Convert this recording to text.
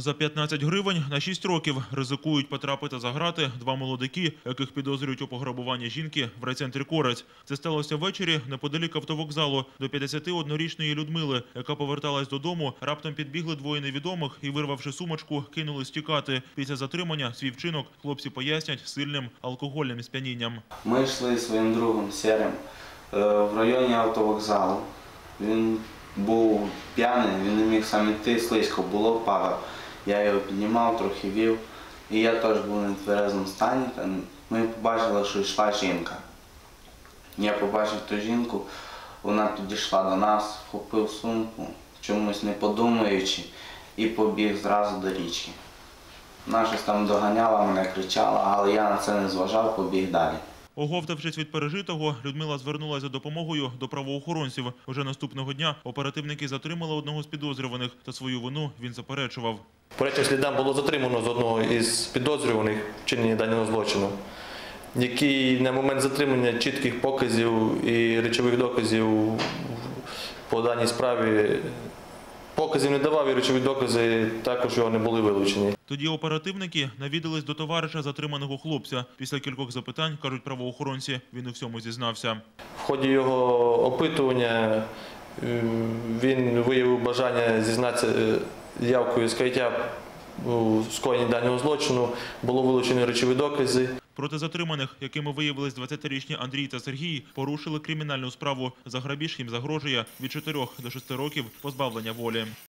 За 15 гривень на 6 років ризикують потрапити за грати два молодики, яких підозрюють у пограбуванні жінки в райцентрі Корець. Це сталося ввечері неподалік автовокзалу. До 51-річної Людмили, яка поверталась додому, раптом підбігли двоє невідомих і, вирвавши сумочку, кинули стікати. Після затримання свій вчинок хлопці пояснять сильним алкогольним сп'янінням. Ми йшли своїм другом Серим е, в районі автовокзалу. Він був п'яний, він не міг сам йти, слизько було, падав. Я його піднімав, трохи вів. І я теж був в нетверезому стані. Ми побачили, що йшла жінка. Я побачив ту жінку, вона підійшла до нас, вхопив сумку, чомусь не подумаючи, і побіг зразу до річки. Вона щось там доганяла мене, кричала, але я на це не зважав, побіг далі. Оговтавшись від пережитого, Людмила звернулася за допомогою до правоохоронців. Уже наступного дня оперативники затримали одного з підозрюваних, та свою вину він заперечував. По речі, слідам було затримано з одного із підозрюваних в вчиненні даного злочину, який на момент затримання чітких показів і речових доказів по даній справі показів не давав, і речові докази також його не були вилучені. Тоді оперативники навідались до товариша затриманого хлопця. Після кількох запитань, кажуть правоохоронці, він у всьому зізнався. В ході його опитування е, він виявив бажання зізнатися е, явкою скриття у скоєнні даного злочину, було вилучені речові докази. Проти затриманих, якими виявились 20-річні Андрій та Сергій, порушили кримінальну справу. За грабіж їм загрожує від 4 до 6 років позбавлення волі.